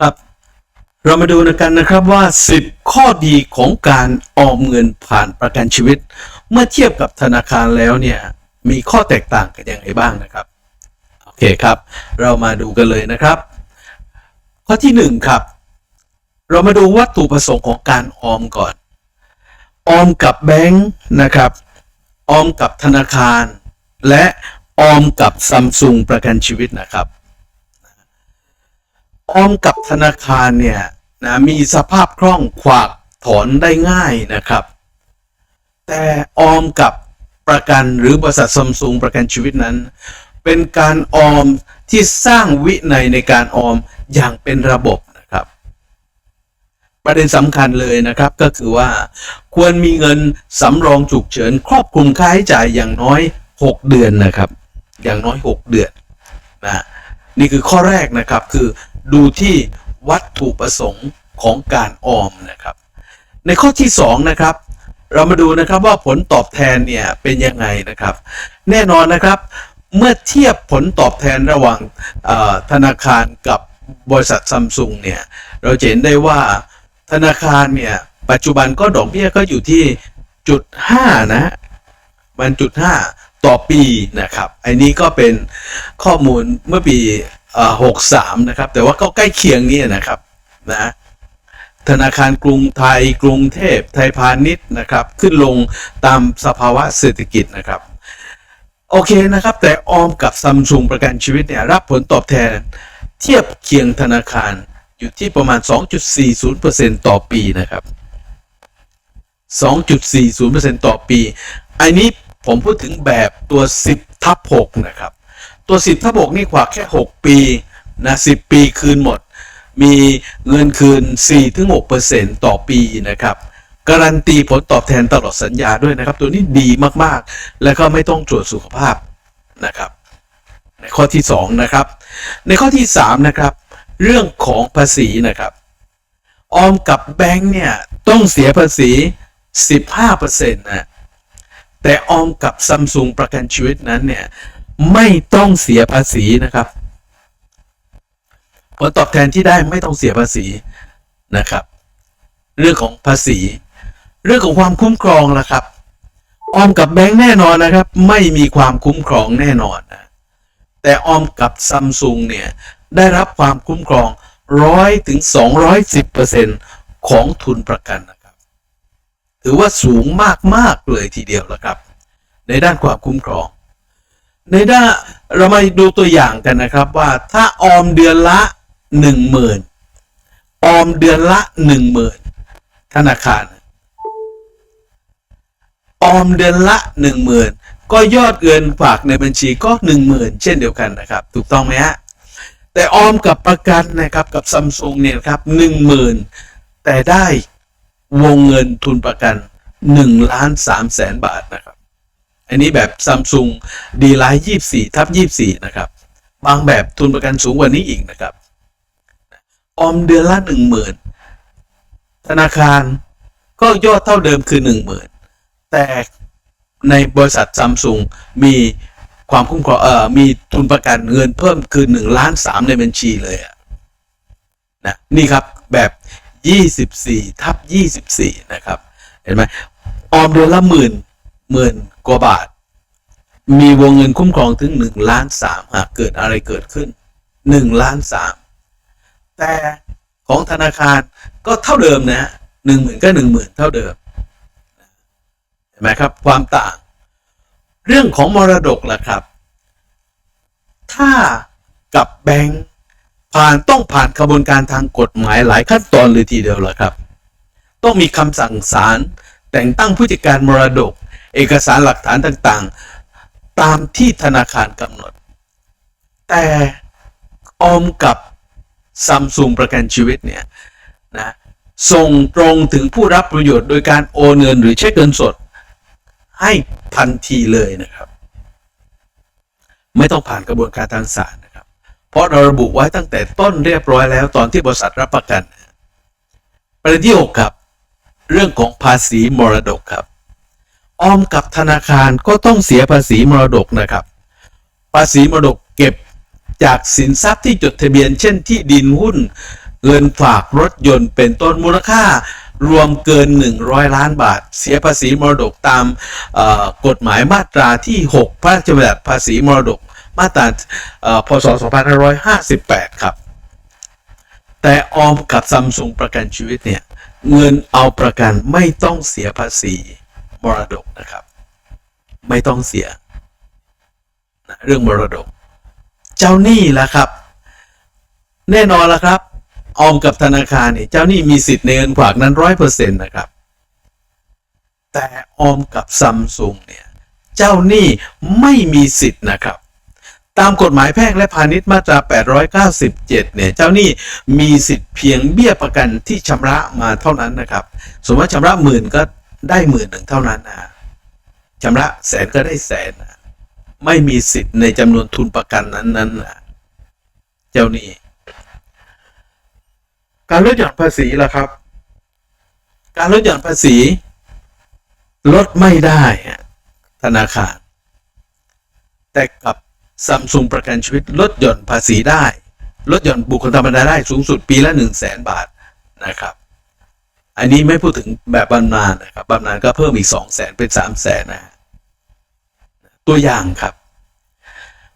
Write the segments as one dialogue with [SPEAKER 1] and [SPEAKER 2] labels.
[SPEAKER 1] ครับ เรามาดูกันนะครับว่า 10 ข้อดีของการออมเงินผ่านประกันชีวิต เมื่อเทียบกับธนาคารแล้วเนี่ยมีข้อแตกต่างกันอย่างไรบ้างนะครับโอเคครับ เรามาดูกันเลยนะครับ ข้อที่หนึ่งครับ เรามาดูวัตถุประสงค์ของการออมก่อน ออมกับแบงค์นะครับ ออมกับธนาคาร และออมกับซัมซุงประกันชีวิตนะครับ ออมกับธนาคารเนี่ยนะมีสภาพคล่องขวากถอนได้ง่ายนะครับ แต่ออมกับประกันหรือบริษัทซัมซุงประกันชีวิตนั้น เป็นการออมที่สร้างวินัยในการออมอย่างเป็นระบบนะครับ ประเด็นสำคัญเลยนะครับก็คือว่า ควรมีเงินสำรองฉุกเฉิน ครอบคลุมค่าใช้จ่ายอย่างน้อย 6 เดือนนะครับ อย่างน้อย 6 เดือนนะนี่คือข้อแรกนะครับคือ ดูที่วัตถุประสงค์ของการออมนะครับ ในข้อที่2นะครับเรามาดูนะครับว่าผลตอบแทนเนี่ยเป็นยังไงนะครับ แน่นอนนะครับเมื่อเทียบผลตอบแทนระหว่างธนาคารกับบริษัทซัมซุงเนี่ยเราเห็นได้ว่าธนาคารเนี่ยปัจจุบันก็ดอกเบี้ยก็อยู่ที่จุดห้านะมันจุดห้าต่อปีนะครับ อันนี้ก็เป็นข้อมูลเมื่อปี หกสามนะครับ แต่ว่าก็ใกล้เคียงนี่นะครับนะธนาคารกรุงไทยกรุงเทพไทยพาณิชย์นะครับ ขึ้นลงตามสภาวะเศรษฐกิจนะครับโอเคนะครับ แต่ออมกับซัมซุงประกันชีวิตเนี่ยรับผลตอบแทน เทียบเคียงธนาคารอยู่ที่ประมาณ 2.40%ต่อปีนะครับ 2.40%ต่อปี อันนี้ผมพูดถึงแบบตัว 10 ทับ6นะครับ ตัว10ทับ6นี่กว่าแค่ 6 ปีนะ10ปีคืนหมด มีเงินคืน 4-6%ต่อปีนะครับการันตีผลตอบแทนตลอดสัญญาด้วยนะครับ ตัวนี้ดีมากๆ แล้วก็ไม่ต้องตรวจสุขภาพนะครับ ในข้อที่ 2 นะครับ ในข้อที่ 3 นะครับ เรื่องของภาษีนะครับ ออมกับแบงค์เนี่ยต้องเสียภาษี 15%นะแต่ออมกับซัมซุงประกันชีวิตนั้นเนี่ย ไม่ต้องเสียภาษีนะครับ ผลตอบแทนที่ได้ไม่ต้องเสียภาษีนะครับ เรื่องของภาษี เรื่องของความคุ้มครองล่ะครับ ออมกับแบงค์แน่นอนนะครับ ไม่มีความคุ้มครองแน่นอนนะแต่ออมกับซัมซุงเนี่ยได้รับความคุ้มครองร้อยถึงสองร้อยสิบเปอร์เซ็นของทุนประกันนะครับ ถือว่าสูงมาก ๆ เลยทีเดียวแล้วครับ ในด้านความคุ้มครอง ในด้านเรามาดูตัวอย่างกันนะครับว่าถ้าออมเดือนละหนึ่งหมื่นออมเดือนละหนึ่งหมื่นธนาคาร ออมเดือนละหนึ่งหมื่นก็ยอดเงินฝากในบัญชีก็หนึ่งหมื่นเช่นเดียวกันนะครับ ถูกต้องไหมฮะแต่ออมกับประกันนะครับกับซัมซุงเนี่ยครับหนึ่งหมื่นแต่ได้วงเงินทุนประกันหนึ่งล้านสามแสนบาทนะครับ อันนี้แบบซัมซุงดีไลท์ยี่สี่ทับยี่สี่นะครับ บางแบบทุนประกันสูงกว่านี้อีกนะครับ ออมเดือนละหนึ่งหมื่นธนาคารก็ยอดเท่าเดิมคือหนึ่งหมื่นแต่ในบริษัทซัมซุงมีความคุ้มครองเอ่อมีทุนประกันเงินเพิ่มคือหนึ่งล้านสามในบัญชีเลยอะนะนี่ครับแบบยี่สิบสี่ทับยี่สิบสี่นะครับ เห็นไหมออมเดือนละหมื่นหมื่น กว่าบาท มีวงเงินคุ้มครองถึงหนึ่งล้านสามหากเกิดอะไรเกิดขึ้นหนึ่งล้านสามแต่ของธนาคารก็เท่าเดิมนะหนึ่งหมื่นก็หนึ่งหมื่นเท่าเดิมเห็นไหมครับความต่าง เรื่องของมรดกล่ะครับ ถ้ากับแบงค์ผ่านต้องผ่านกระบวนการทางกฎหมายหลายขั้นตอนเลยทีเดียวล่ะครับ ต้องมีคำสั่งศาลแต่งตั้งผู้จัดการมรดก เอกสารหลักฐานต่างๆ ตามที่ธนาคารกำหนด แต่ออมกับซัมซุงประกันชีวิตเนี่ยนะส่งตรงถึงผู้รับประโยชน์โดยการโอนเงินหรือเช็คเงินสด ให้ทันทีเลยนะครับ ไม่ต้องผ่านกระบวนการทางศาลนะครับ เพราะเราระบุไว้ตั้งแต่ต้นเรียบร้อยแล้วตอนที่บริษัทรับประกัน ประเด็นที่หครับ เรื่องของภาษีมรดกครับ ออมกับธนาคารก็ต้องเสียภาษีมรดกนะครับ ภาษีมรดกเก็บจากสินทรัพย์ที่จดทะเบียน เช่นที่ดินหุ้นเงินฝากรถยนต์เป็นต้นมูลค่ารวมเกิน 100 ล้านบาท เสียภาษีมรดกตามกฎหมายมาตราที่ 6 พระราชบัญญัติภาษีมรดกมาตราเอ่อพศ 2558 ครับ แต่ออมกับซัมซุงประกันชีวิตเนี่ย เงินเอาประกันไม่ต้องเสียภาษี มรดกนะครับ ไม่ต้องเสียนะเรื่องมรดก เจ้าหนี้ล่ะครับ แน่นอนละครับออมกับธนาคารเนี่ยเจ้าหนี้มีสิทธิ์ในเงินฝากนั้นร้อยเปอร์เซ็นต์นะครับ แต่ออมกับซัมซุงเนี่ยเจ้าหนี้ไม่มีสิทธิ์นะครับ ตามกฎหมายแพ่งและพาณิชย์มาตรา 897 เนี่ย เจ้าหนี้มีสิทธิ์เพียงเบี้ยประกันที่ชำระมาเท่านั้นนะครับ สมมติว่าชำระหมื่นก็ ได้หมื่นหนึ่งเท่านั้นนะชำระแสนก็ได้แสนนะไม่มีสิทธิ์ในจำนวนทุนประกันนั้นๆนะเจ้าหนี้ การลดหย่อนภาษีล่ะครับ การลดหย่อนภาษี ลดไม่ได้ฮะธนาคาร แต่กับซัมซุงประกันชีวิตลดหย่อนภาษีได้ ลดหย่อนบุคคลธรรมดาได้สูงสุดปีละหนึ่งแสนบาทนะครับ อันนี้ไม่พูดถึงแบบบำนาญนะครับบำนาญก็เพิ่มอีกสองแสนเป็นสามแสนนะตัวอย่างครับ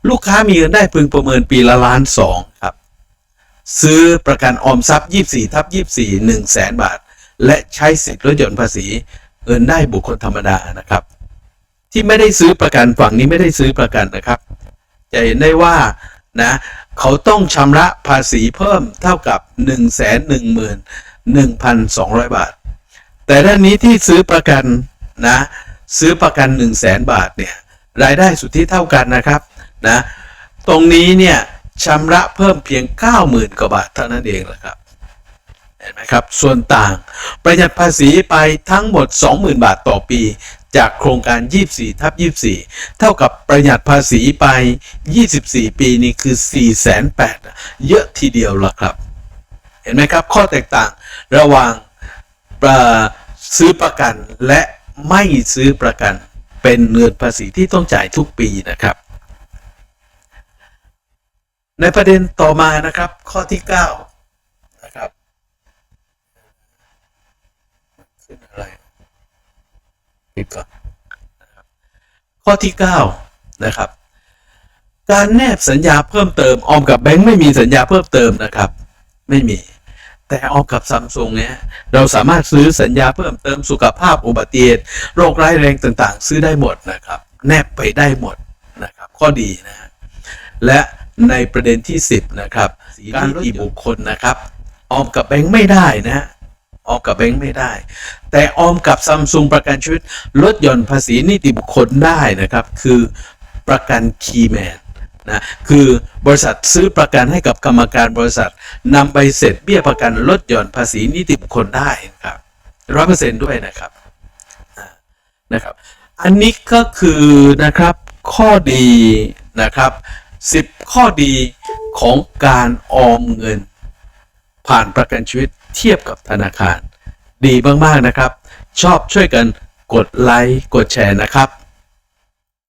[SPEAKER 1] ลูกค้ามีเงินได้พึงประเมินปีละล้านสองครับ ซื้อประกันออมทรัพย์ 24 ทับ 24 1แสนบาท และใช้สิทธิ์ลดหย่อนภาษี เงินได้บุคคลธรรมดานะครับ ที่ไม่ได้ซื้อประกันฝั่งนี้ไม่ได้ซื้อประกันนะครับ จะเห็นได้ว่านะเขาต้องชำระภาษีเพิ่มเท่ากับ 1 1 1 1,200 บาท แต่ด้านนี้ที่ซื้อประกันนะซื้อประกัน 1 0 0 0 0แสนบาทเนี่ยรายได้สุทธิเท่ากันนะครับนะตรงนี้เนี่ยชำระเพิ่มเพียง 90,000 กว่าบาทเท่านั้นเองแหละครับเห็นไหมครับส่วนต่างประหยัดภาษีไปทั้งหมด 20,000 บาทต่อปี จากโครงการ 24 ทับ 24 เท่ากับประหยัดภาษีไป 24 ปีนี่คือ 4,800เยอะทีเดียวละครับ เห็นไหมครับ ข้อแตกต่างระหว่างซื้อประกันและไม่ซื้อประกันเป็นเงินภาษีที่ต้องจ่ายทุกปีนะครับ ในประเด็นต่อมานะครับ ข้อที่9นะครับขึ้นอะไรปิดก่อนข้อที่9นะครับ การแนบสัญญาเพิ่มเติมออมกับแบงค์ไม่มีสัญญาเพิ่มเติมนะครับ ไม่มี แต่ออมกับซัมซุงเนี่ยเราสามารถซื้อสัญญาเพิ่มเติมสุขภาพอุบัติเหตุโรคร้ายแรงต่างๆ ซื้อได้หมดนะครับ แนบไปได้หมดนะครับข้อดีนะและในประเด็นที่ 10 นะครับการลดบุคคลนะครับ ออมกับแบงค์ไม่ได้นะออมกับแบงค์ไม่ได้ แต่ออมกับซัมซุงประกันชีวิตลดหย่อนภาษีนิติบุคคลได้นะครับ คือประกันคีแมน นะคือบริษัทซื้อประกันให้กับกรรมการบริษัทนำใบเสร็จเบี้ยประกันลดหย่อนภาษีนิติบุคคลได้ครับร้อยเปอร์เซ็นด้วยนะครับนะครับ อันนี้ก็คือนะครับข้อดีนะครับ10ข้อดีของการออมเงิน ผ่านประกันชีวิตเทียบกับธนาคาร ดีมาก ๆ นะครับ ชอบช่วยกันกดไลค์กดแชร์นะครับ